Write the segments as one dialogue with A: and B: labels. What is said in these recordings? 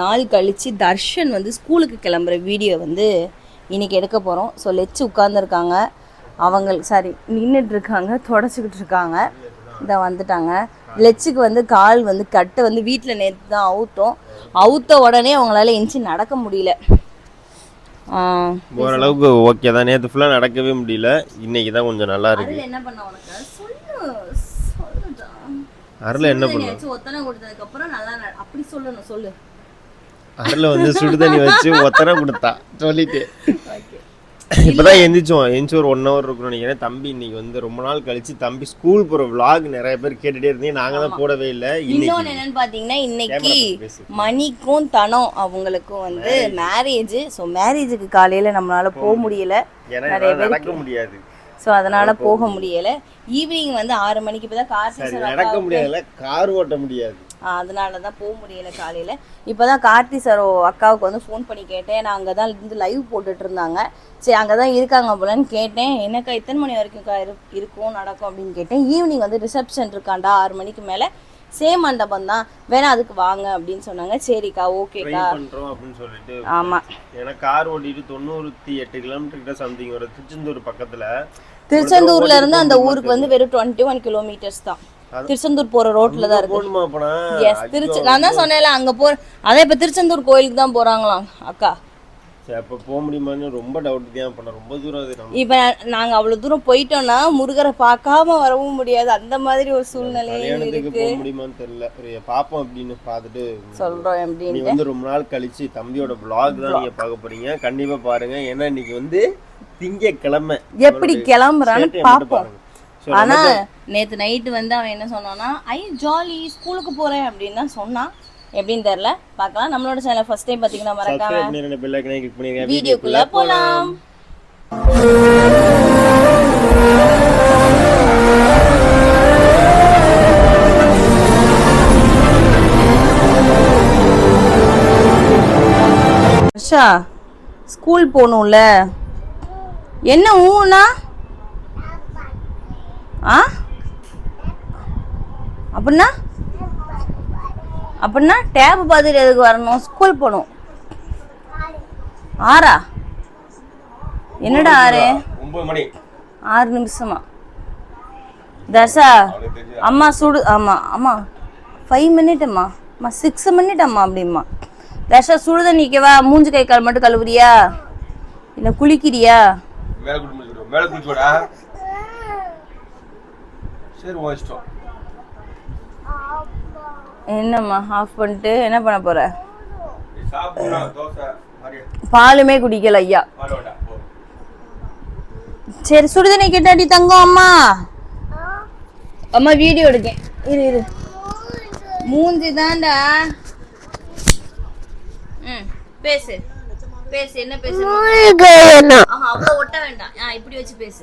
A: நாள் கழித்து தர்ஷன் வந்து ஸ்கூலுக்கு கிளம்புற வீடியோ வந்து இன்னைக்கு எடுக்க போகிறோம் ஸோ லெச்சு உட்காந்துருக்காங்க அவங்க சாரி நின்றுட்டு இருக்காங்க தொடச்சிக்கிட்டு இருக்காங்க இதை வந்துட்டாங்க. லெச்சுக்கு வந்து கால் வந்து கட்டு வந்து வீட்டில் நேற்று தான் அவுத்தோம். அவுத்த உடனே அவங்களால எஞ்சி நடக்க முடியல.
B: ஓரளவுக்கு ஓகே தான். நேற்று ஃபுல்லாக நடக்கவே முடியல. இன்னைக்கு தான் கொஞ்சம் நல்லா இருக்கு.
A: என்ன பண்ண உனக்கு? சொல்லு
B: அருள் என்ன
A: வச்சு ஒத்தனை கொடுத்ததுக்கு அப்புறம் நல்லா அப்படி சொல்லணும் சொல்லு.
B: அருள் வந்து சுடுதண்ணி வச்சு ஒத்தனை கொடுத்தா. சொல்லிட்டு. இப்பதான் எந்திரிச்சோம் எந்திரிச்சு ஒரு ஒன் ஹவர் இருக்கும்னு நினைக்கிறேன். தம்பி இன்னைக்கு வந்து ரொம்ப நாள் கழிச்சு தம்பி ஸ்கூல் போற vlog நிறைய பேர் கேட்டுட்டே இருந்தீங்க. நாங்க தான் போடவே இல்லை.
A: இன்னொன்னு என்னன்னு பாத்தீங்கன்னா இன்னைக்கு. மணிக்கும் தனம் அவங்களுக்கும் வந்து மேரேஜ் ஸோ மேரேஜுக்கு காலையில நம்மளால போக முடியல. நிறைய
B: நடக்க முடியாது.
A: ஸோ அதனால போக முடியல. ஈவினிங் வந்து ஆறு மணிக்கு இப்போ தான் கார்த்தி
B: சரி
A: சார்
B: நடக்க முடியாதுல்ல. கார் ஓட்ட முடியாது.
A: அதனால தான் போக முடியல காலையில். இப்போ தான் கார்த்தி சார் அக்காவுக்கு வந்து ஃபோன் பண்ணி கேட்டேன். நான் அங்கே தான் இருந்து லைவ் போட்டுட்டு இருந்தாங்க. சரி அங்கே தான் இருக்காங்க போலன்னு கேட்டேன். என்னக்கா இத்தனை மணி வரைக்கும் இருக்கும் நடக்கும் அப்படின்னு கேட்டேன். ஈவினிங் வந்து ரிசப்ஷன் இருக்காண்டா ஆறு மணிக்கு மேலே? சேம் மண்டபம் தான். வேணா அதுக்கு வாங்க அப்படின்னு சொன்னாங்க. சரிக்கா ஓகேக்கா
B: பண்றோம் அப்படின்னு சொல்லிட்டு.
A: ஆமாம்
B: ஏன்னா கார் ஓட்டிட்டு தொண்ணூத்தி எட்டு கிலோமீட்டர் கிட்ட சம்திங் வரும். திருச்செந்தூர் பக்கத்துல.
A: திருச்செந்தூர்ல இருந்து அந்த ஊருக்கு வந்து வெறும் டுவெண்ட்டி ஒன் கிலோமீட்டர்ஸ் தான். திருச்செந்தூர் போற ரோட்ல தான் இருக்கு. எஸ் திருச்சி நான் தான் சொன்னேன்ல அங்க போ அதான் இப்ப திருச்செந்தூர் கோயிலுக்கு தான் போறாங்களாம் அக்கா.
B: அப்ப போக முடியுமான்னு ரொம்ப டவுட் தான் பண்ண ரொம்ப தூரம் அது
A: இப்ப நாங்க அவ்வளவு தூரம் போயிட்டோம்னா முருகரை பார்க்காம வரவும் முடியாது அந்த மாதிரி ஒரு சூழ்நிலையும் இருக்கு.
B: போக முடியுமான்னு தெரியல. பாப்போம் அப்படின்னு பார்த்துட்டு
A: சொல்றோம்
B: நீ
A: எப்படின்னு
B: வந்து ரொம்ப நாள் கழிச்சு தம்பியோட vlog தான் நீங்க பார்க்க போறீங்க. கண்டிப்பா பாருங்க. ஏன்னா இன்னைக்கு வந்து திங்கக்கிழமை.
A: எப்படி கிளம்புறான்னு
B: சேட்டையை மட்டும்
A: நேத்து நைட்டு வந்து அவன் என்ன சொன்னான்னா ஐ ஜாலி ஸ்கூலுக்கு போறேன் அப்படின்னு தான் சொன்னான். எப்படின்னு தெரியல. பார்க்கலாம். நம்மளோட சேனல் ஃபர்ஸ்ட் டைம் பாத்தீங்கன்னா மறக்காம வீடியோக்குள்ள போலாம். ஹர்ஷா ஸ்கூல் போகணும்ல. என்ன ஊனா ஆ? அப்படின்னா? அப்படின்னா டேப் பார்த்துட்டு எதுக்கு வரணும்? ஸ்கூல் போகணும். ஆறா? என்னடா ஆறு? ஆறு நிமிஷமா? தர்ஷா அம்மா சுடு ஆமா அம்மா ஃபைவ் மினிட் அம்மா. அம்மா சிக்ஸ் மினிட் அம்மா அப்படிம்மா. தர்ஷா சுடு தண்ணிக்கவா மூஞ்சி கை கால் மட்டும் கழுவுறியா? இல்லை குளிக்கிறியா?
B: சரி
A: என்னம்மா ஆஃப் பண்ணிட்டு என்ன பண்ண போற? பாலுமே குடிக்கல ஐயா.
B: பால் வேண்டாம் போ.
A: சரி சுடுதண்ணி கேட்டாடி தங்கம் அம்மா. அம்மா வீடியோ எடுக்கேன். இரு இரு. மூஞ்சி தான்டா. ம் பேசு. பேசு என்ன பேசு? அவ்வளோ ஒட்ட வேண்டாம். ஆ இப்படி வச்சு பேசு.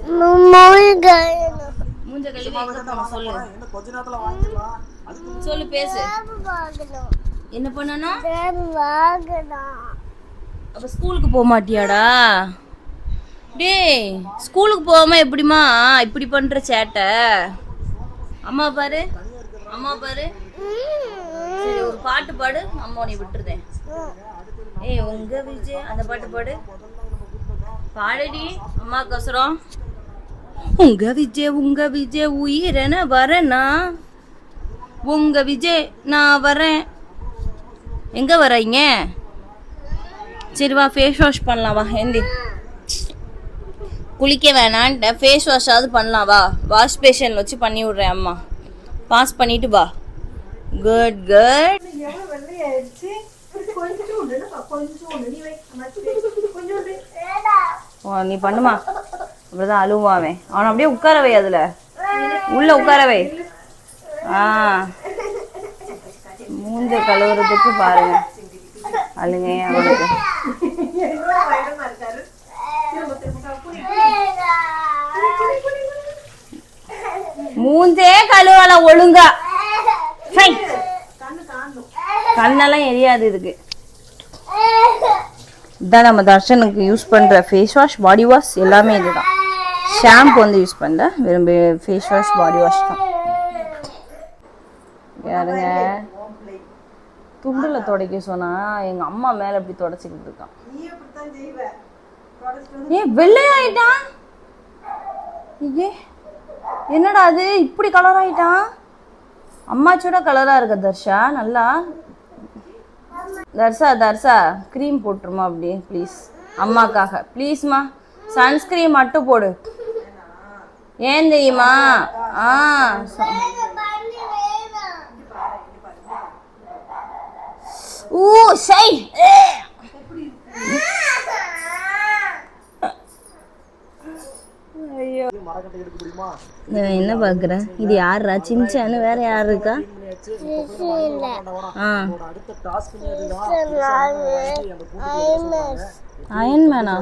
A: மூஞ்ச கழுவி எங்க போகணும் சொல்லு. சொல்லு பேசு. என்ன பண்ணணும்? அப்ப ஸ்கூலுக்கு போக மாட்டியாடா? டேய் ஸ்கூலுக்கு போகாம எப்படிம்மா இப்படி பண்ற சேட்டை? அம்மா பாரு அம்மா பாரு. சரி ஒரு பாட்டு பாடு அம்மா உன்னை விட்டுருதேன் ஏய் உங்க விஜய் அந்த பாட்டு பாடு. பாடுடி அம்மா கசுரம் உங்க விஜய் உங்க விஜய் உயிரென வரேனா உங்க விஜய் நான் வரேன். எங்க வரீங்க சரி வா ஃபேஸ் வாஷ் பண்ணலாம் வா ஹேந்தி குளிக்க வேணான்ட்ட ஃபேஸ் வாஷாவது பண்ணலாம் வா. வாஷ் பேஷன் வச்சு பண்ணி விட்றேன் அம்மா. பாஸ் பண்ணிட்டு வா. குட் குட் ஓ நீ பண்ணுமா? அப்படிதான் அழுவாவே அவன். அப்படியே உட்காரவை அதுல. உள்ள உட்காரவை ஆ. மூஞ்ச கழுவுறதுக்கு பாருங்க. அழுங்க அவனுக்கு மூஞ்சே கழுவல ஒழுங்கா. கண்ணெல்லாம் எரியாது இதுக்கு. இதான் நம்ம தர்ஷனுக்கு யூஸ் பண்ணுற ஃபேஸ் வாஷ் பாடி வாஷ் எல்லாமே இதுதான். ஷாம்பு வந்து யூஸ் பண்ணல வெறும் ஃபேஸ் வாஷ் பாடி வாஷ் தான். யாருங்க? துண்டுல துடைக்க சொன்னா எங்க அம்மா மேல இப்படி தொடச்சிக்கிட்டு இருக்கான் ஏன் வெள்ளையாயிட்டான் ஏ என்னடா அது? இப்படி கலர் ஆயிட்டான் அம்மாச்சியோட கலரா இருக்க தர்ஷா நல்லா? தர்ஷா தர்ஷா க்ரீம் போட்டுருமா அப்படி ப்ளீஸ் அம்மாக்காக. ப்ளீஸ்மா சன்ஸ்கிரீம் மட்டும் போடு. ஏன் தெரியுமா? ஆ ஊ சை ஏ. ஐயோ. நான் என்ன பார்க்குறேன் இது யாரா சின்சான்னு வேற யார் இருக்கா? ஆ. அயன்மேனா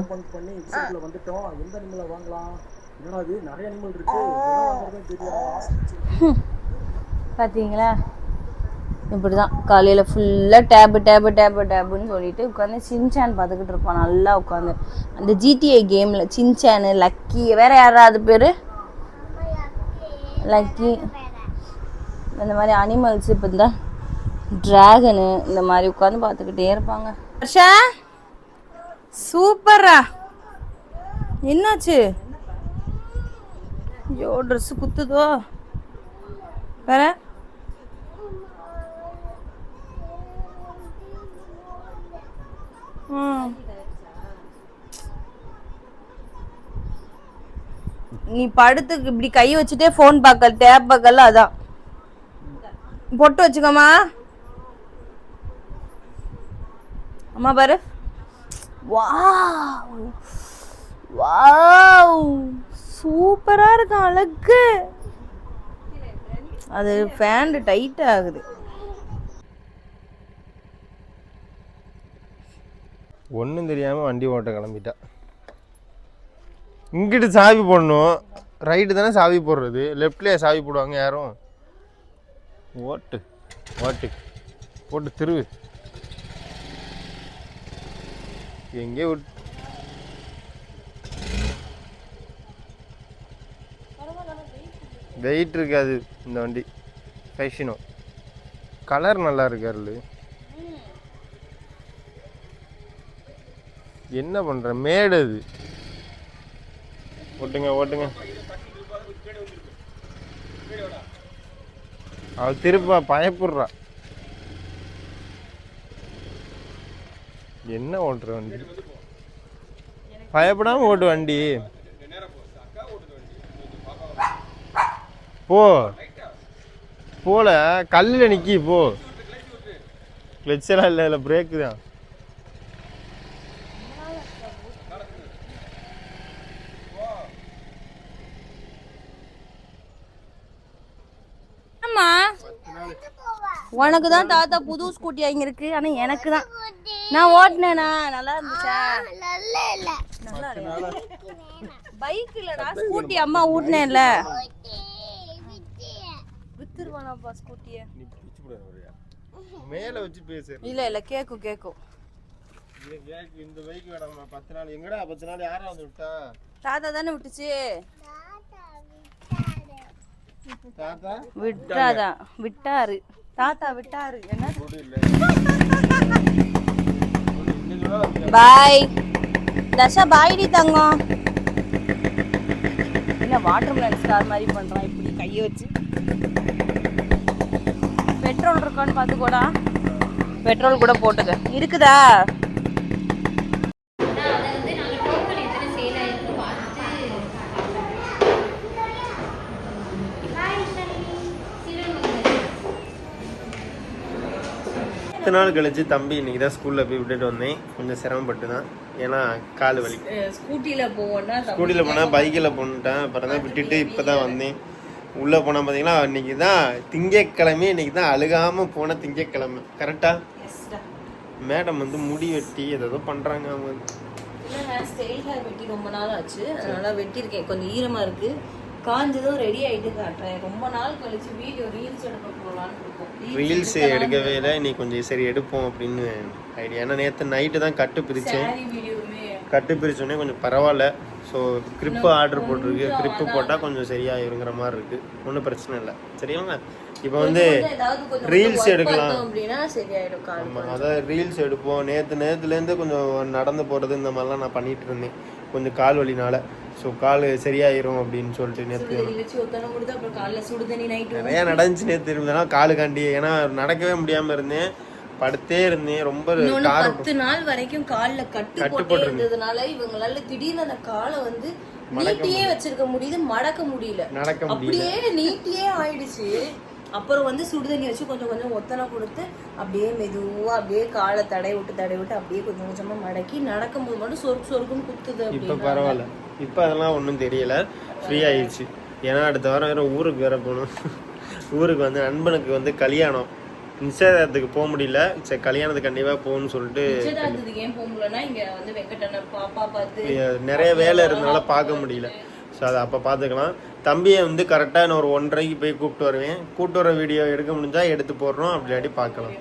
A: பார்த்தீங்களா இப்படி தான் காலையில் ஃபுல்லாக டேபு டேபு டேபு டேபுன்னு சொல்லிட்டு உட்காந்து சின்சான் பார்த்துக்கிட்டு இருப்பான். நல்லா உட்காந்து அந்த ஜிடிஏ கேமில் சின்சானு லக்கி வேற யாராவது பேர்? லக்கி இந்த மாதிரி அனிமல்ஸ் இப்போ இந்த ட்ராகனு இந்த மாதிரி உட்காந்து பார்த்துக்கிட்டே இருப்பாங்க. ஹர்ஷா சூப்பரா என்னாச்சு? ஐயோ ட்ரெஸ்ஸு குத்துதோ? வேற? நீ படுத்துக்கு இப்படி கை வச்சுட்டே ஃபோன் பார்க்கல டேப் பார்க்கல அதான். பொட்டு வச்சுக்கோமா அம்மா பாரு. வாவ். வாவ். சூப்பரா இருக்கும் அழகு. அது ஃபேண்டு டைட் ஆகுது.
B: ஒன்றும் தெரியாமல் வண்டி ஓட்ட கிளம்பிட்டா. இங்கிட்டு சாவி போடணும். ரைட்டு தானே சாவி போடுறது? லெஃப்ட்லேயே சாவி போடுவாங்க யாரும்? ஓட்டு. ஓட்டு. போட்டு திருவு. எங்கே விட் வெயிட் இருக்காது இந்த வண்டி. ஃபேஷினோ கலர் நல்லா இருக்காருல்லு என்ன பண்ற? மேடு அது. ஓட்டுங்க ஓட்டுங்க. அவள் திருப்பா பயப்படுறா. என்ன ஓட்டுற வண்டி? பயப்படாம ஓட்டு வண்டி. போ. போல கல்லில் நிக்கி போ. கிளச் எல்லாம் இல்லை இல்லை பிரேக்கு தான்
A: ஆமா உனக்கு தான் தாத்தா புது ஸ்கூட்டி அங்க இருக்கு ஆனா எனக்கு தான் நான் ஓட்டினேனா? நல்லா இருந்துச்சா? நல்லா பைக் இல்லடா ஸ்கூட்டி அம்மா ஊட்டினேன்ல. வித்துருவானாப்பா ஸ்கூட்டிய.
B: மேல வச்சு பேசு.
A: இல்ல இல்ல கேக்கும் கேக்கும்
B: இந்த பைக் வேணாமா பத்து நாள். எங்கடா பத்து நாள்? யாரா வந்து விட்டா?
A: தாத்தா தானே விட்டுச்சு.
B: தாத்தா
A: விட்டாதான் விட்டாரு. தாத்தா விட்டாரு. என்ன பாய். தர்ஷா பாய்டி தங்கம். என்ன வாட்டர் மிலன் ஸ்டார் மாதிரி பண்றான் இப்படி கையை வச்சு. பெட்ரோல் இருக்கான்னு பார்த்து கூட பெட்ரோல் கூட போட்டுக்க. இருக்குதா?
B: பத்து நாள் கழிச்சு தம்பி இன்னைக்கு தான் ஸ்கூல்ல போய் விட்டுட்டு வந்தேன். கொஞ்சம் சிரமப்பட்டு தான் ஏன்னா கால் வலி.
A: ஸ்கூட்டில போவோம்னா
B: ஸ்கூட்டியில் போனால் பைக்கில் போட்டுட்டேன். அப்புறம் தான் விட்டுட்டு இப்போ தான் வந்தேன். உள்ளே போனால் பார்த்தீங்கன்னா இன்னைக்கு தான் திங்கக்கிழமை இன்னைக்கு தான் அழுகாமல் போன திங்கக்கிழமை. கரெக்டாக மேடம் வந்து முடி வெட்டி ஏதோ பண்ணுறாங்க அவங்க.
A: ஸ்டைல் ஹேர் வெட்டி ரொம்ப நாள் ஆச்சு. அதனால வெட்டியிருக்கேன். கொஞ்சம் ஈரமா இருக்கு. காஞ்சதும் ரெடி ஆயிட்டு காட்டுறேன் ரொம்ப நாள் கழிச்சு வீடியோ ரீல்ஸ் எடுக்க போகலான்னு இருக்கோம்.
B: ரீல்ஸ் எடுக்கவே இல்லை. இன்னைக்கு கொஞ்சம் சரி எடுப்போம் அப்படின்னு ஐடியா ஏன்னா நேற்று நைட்டு தான் கட்டு பிரித்தேன் கட்டு பிரிச்சோடனே கொஞ்சம் பரவாயில்ல. ஸோ கிரிப்பு ஆர்டர் போட்டிருக்கு. கிரிப்பு போட்டால் கொஞ்சம் சரியாயிருங்கிற மாதிரி இருக்குது ஒன்றும் பிரச்சனை இல்லை. சரிங்களா இப்போ வந்து
A: work
B: எடுக்கலாம். ஆமாம் அதான் ரீல்ஸ் எடுப்போம். நேற்று நேற்றுலேருந்து கொஞ்சம் நடந்து போகிறது இந்த மாதிரிலாம் நான் பண்ணிட்டு இருந்தேன். கொஞ்சம் கால் வலினால. ஸோ கால் சரியாயிரும் அப்படின்னு சொல்லிட்டு நேற்று நிறையா நடந்துச்சு நேற்று இருந்தேன்னா காலுக்காண்டி ஏன்னா நடக்கவே முடியாமல் இருந்தேன். படுத்தே இருந்தேன். ரொம்ப
A: பத்து நாள் வரைக்கும் கால்ல கட்டு போட்டே இருந்ததுனால இவங்களால திடீர்னு அந்த காலை வந்து நீட்டியே வச்சிருக்க முடியுது மடக்க முடியல.
B: நடக்க முடியல.
A: அப்படியே நீட்டியே ஆயிடுச்சு. அப்புறம் வந்து சுடுதண்ணி வச்சு கொஞ்சம் கொஞ்சம் ஒத்தனை கொடுத்து அப்படியே மெதுவா அப்படியே காலை தடை விட்டு தடை விட்டு அப்படியே கொஞ்சம் கொஞ்சமா மடக்கி நடக்கும்போது மட்டும் சொருக்கு சொருக்குன்னு குத்துது
B: இப்போ பரவாயில்ல. இப்போ அதெல்லாம் ஒன்றும் தெரியல. ஃப்ரீ ஆயிடுச்சு. ஏன்னா அடுத்த வாரம் வேற ஊருக்கு வேற போகணும். ஊருக்கு வந்து நண்பனுக்கு வந்து கல்யாணம். நிச்சயதார்த்தத்துக்கு போக முடியல. சரி கல்யாணத்துக்கு கண்டிப்பாக போகணும்னு சொல்லிட்டு நிறைய வேலை இருந்தனால பார்க்க முடியல. ஸோ அதை அப்போ பார்த்துக்கலாம். தம்பியை வந்து கரெக்டாக நான் ஒரு ஒன்றரைக்கு போய் கூப்பிட்டு வருவேன். கூப்பிட்டு வர வீடியோ எடுக்க முடிஞ்சால் எடுத்து போடுறோம் அப்படி இல்லாட்டி பார்க்கலாம்.